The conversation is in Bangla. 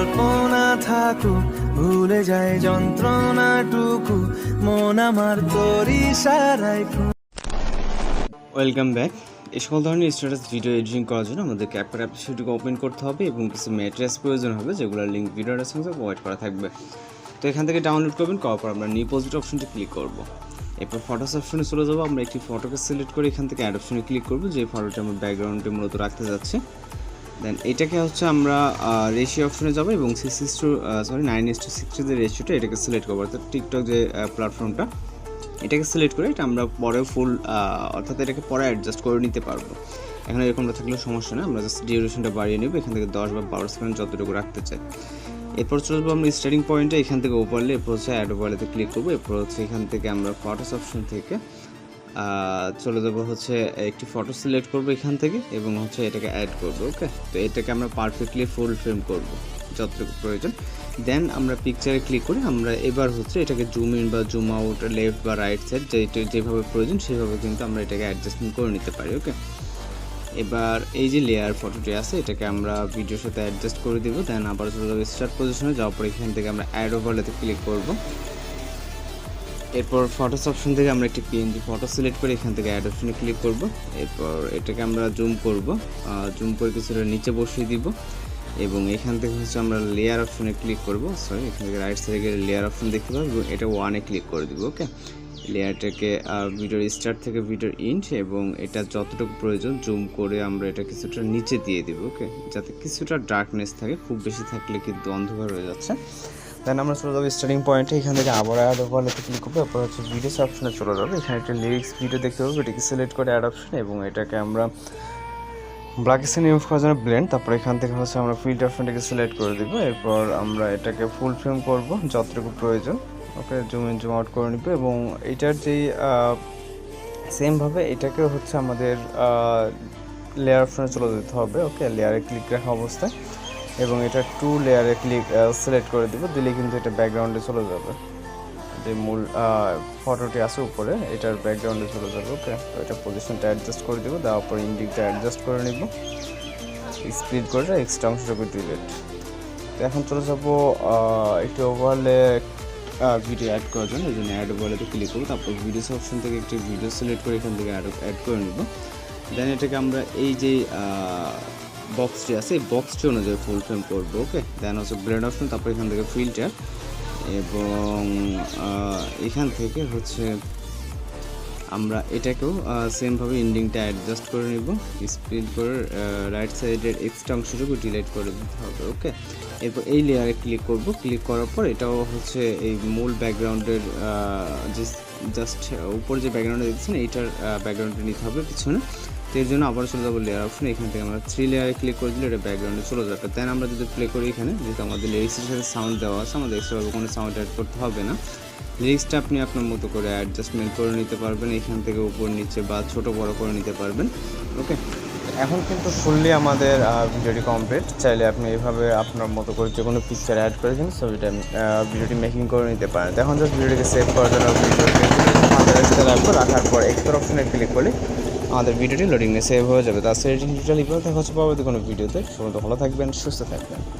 কল্পনা থাকুক ভুলে যায় যন্ত্রণাটুকু, মন আমার তোরই সারাই ওয়েলকাম ব্যাক এই সকল ধরনের স্ট্যাটাস ভিডিও এডিটিং করার জন্য আমাদেরকে একবার অ্যাপ্লিকেশনটিকে ওপেন করতে হবে এবং কিছু ম্যাটেরিয়ালস প্রয়োজন হবে, যেগুলোর লিঙ্ক ভিডিও ডেসক্রিপশনে প্রোভাইড করা থাকবে। তো এখান থেকে ডাউনলোড করবেন, করার পর আমরা নিউ পজিটিভ অপশনটি ক্লিক করব। এরপর ফটোস অপশনে চলে যাব, আমরা একটি ফটোকে সিলেক্ট করে এখান থেকে অ্যাড অপশনে ক্লিক করব, যে ফটোটা আমরা ব্যাকগ্রাউন্ডে মূলত রাখতে যাচ্ছি। দেন এটাকে হচ্ছে আমরা রেশিও অপশনে যাব এবং six to sorry nine is to sixty যে রেশিওটা এটাকে সিলেক্ট করব। অর্থাৎ টিকটক যে প্ল্যাটফর্মটা এটাকে সিলেক্ট করে এটা আমরা পরে ফুল অর্থাৎ এটাকে পরে অ্যাডজাস্ট করে নিতে পারব। এখন এরকমটা থাকলে সমস্যা না, আমরা জাস্ট ডিউরেশনটা বাড়িয়ে নেব, এখান থেকে দশ বা বারো সেকেন্ড যতটুকু রাখতে চাই। এরপর চলে যাব আমরা স্টার্টিং পয়েন্টে এখান থেকে ওপারলে এরপর হচ্ছে অ্যাড ওপারলেতে ক্লিক করব, এরপর হচ্ছে এখান থেকে আমরা ফটোস অপশন থেকে চলে যাব হচ্ছে একটি ফটো সিলেক্ট করব এখান থেকে এবং হচ্ছে এটাকে অ্যাড করব ওকে তো এটাকে আমরা পারফেক্টলি ফুল ফ্রেম করব, যতটুকু প্রয়োজন। দেন আমরা পিকচারে ক্লিক করে, আমরা এবার হচ্ছে এটাকে জুম ইন বা জুম আউট লেফট বা রাইট সাইড যেটা যেভাবে প্রয়োজন সেভাবে কিন্তু আমরা এটাকে অ্যাডজাস্টমেন্ট করে নিতে পারি ওকে এবার এই যে লেয়ার ফটোটি আছে, এটাকে আমরা ভিডিওর সাথে অ্যাডজাস্ট করে দিব দেন আবার চলে যাব স্টার্ট পজিশনে যাওয়ার পর এখান থেকে আমরা অ্যাড ওভারলেতে ক্লিক করব। এরপর ফটোস অপশন থেকে আমরা একটি পিএনজি ফটো সিলেক্ট করে এখান থেকে অ্যাড অপশনে ক্লিক করব। এরপর এটাকে আমরা জুম করব। জুম করে কিছুটা নিচে বসিয়ে দিব। এবং এখান থেকে হচ্ছে আমরা লেয়ার অপশনে ক্লিক করব। সরি এখান থেকে রাইট সাইডে গেলে লেয়ার অপশন দেখতে পাবো এবং এটা ওয়ানে ক্লিক করে দিব ওকে লেয়ারটাকে ভিডিওর স্টার্ট থেকে ভিডিওর ইন্ট এবং এটা যতটুকু প্রয়োজন জুম করে আমরা এটা কিছুটা নিচে দিয়ে দিব ওকে যাতে কিছুটা ডার্কনেস থাকে, খুব বেশি থাকলে কিন্তু অন্ধকার হয়ে যাচ্ছে। দেন আমরা চলে যাব স্টার্টিং পয়েন্টে এখান থেকে আবার অ্যাড ওভারলেতে ক্লিক করব। তারপর হচ্ছে ভিডিওস অপশনে চলে যাব। এখানে একটা লিরিক্স ভিডিও দেখতে পাবো। এটাকে সিলেক্ট করে অ্যাড অপশন এবং এটাকে আমরা ব্ল্যাক স্ক্রিন ইউজ করার জন্য ব্লেন্ড তারপর এখান থেকে হচ্ছে আমরা ফিল্টার অপশনটাকে সিলেক্ট করে দেবো। এরপর আমরা এটাকে ফুল ফ্রেম করব যতটুকু প্রয়োজন। Okay zoom in zoom out করে নিব এবং এটার যেই সেমভাবে এটাকে হচ্ছে আমাদের লেয়ার অপশনে চলে যেতে হবে। ওকে লেয়ারে ক্লিক রাখা অবস্থায়। এবং এটা টু লেয়ারে ক্লিক সিলেক্ট করে দিব, দিলে কিন্তু এটা ব্যাকগ্রাউন্ডে চলে যাবে। যে মূল ফটোটি আছে উপরে, এটার ব্যাকগ্রাউন্ডে চলে যাবে ওকে তো এটা পজিশনটা অ্যাডজাস্ট করে দেবো, দেওয়ার পর ইন্ডিকটা অ্যাডজাস্ট করে নিব। স্পিড করে এক্সট্রা অংশটাকে ডিলেট তো এখন চলে যাব একটি ওভারলে ভিডিও অ্যাড করার জন্য। এই জন্য অ্যাড ওভারলেতে ক্লিক করব, তারপর ভিডিওস অপশন থেকে একটি ভিডিও সিলেক্ট করে এখান থেকে অ্যাড অ্যাড করে নিব। দেন এটাকে আমরা এই যে বক্সটি আছে, এই বক্সটি অনুযায়ী ফুল ফ্রেম করব ওকে দেন হচ্ছে ব্রেন্ড অপশন তারপর এখান থেকে ফিল্টার এবং এখান থেকে হচ্ছে আমরা এটাকেও সেমভাবে এন্ডিংটা অ্যাডজাস্ট করে নিব। স্পিড করে রাইট সাইডের এক্সট্রা অংশটুকু ডিলিট করে দিতে হবে ওকে এরপর এই লেয়ারে ক্লিক করব। ক্লিক করার পর এটাও হচ্ছে এই মূল ব্যাকগ্রাউন্ডের যে জাস্ট উপরে যে ব্যাকগ্রাউন্ডে দেখছেন এইটার ব্যাকগ্রাউন্ডটা নিতে হবে পিছনে। তো এর জন্য আবার চলে যাব লেয়ার অপশন এখান থেকে আমরা থ্রি লেয়ারে ক্লিক করে দিলে এটা ব্যাকগ্রাউন্ডে চলে যাবে। দেন আমরা যদি প্লে করি এখানে, যেহেতু আমাদের লিরিক্সের সাথে সাউন্ড দেওয়া আছে, আমাদের এক্সট্রাভাবে কোনো সাউন্ড অ্যাড করতে হবে না। লিরিক্সটা আপনি আপনার মতো করে অ্যাডজাস্টমেন্ট করে নিতে পারবেন। এখান থেকে উপর, নিচে বা ছোট বড় করে নিতে পারবেন। ওকে এখন কিন্তু ফুললি আমাদের ভিডিওটি কমপ্লিট চাইলে আপনি এইভাবে আপনার মতো করে যে কোনো পিকচার অ্যাড করেছেন ছবিটা ভিডিওটি মেকিং করে নিতে পারেন। এখন জাস্ট ভিডিওটিকে সেভ করার জন্য ভিডিওটি রাখার পর এক্সট্রা অপশনে ক্লিক করলে আমাদের ভিডিওটি লোডিংয়ে সেভ হয়ে যাবে। তার সেটিং ডিটেল ইভাবে দেখা হচ্ছে পরবর্তী কোনো ভিডিওতে সময় ভালো থাকবেন, সুস্থ থাকবেন।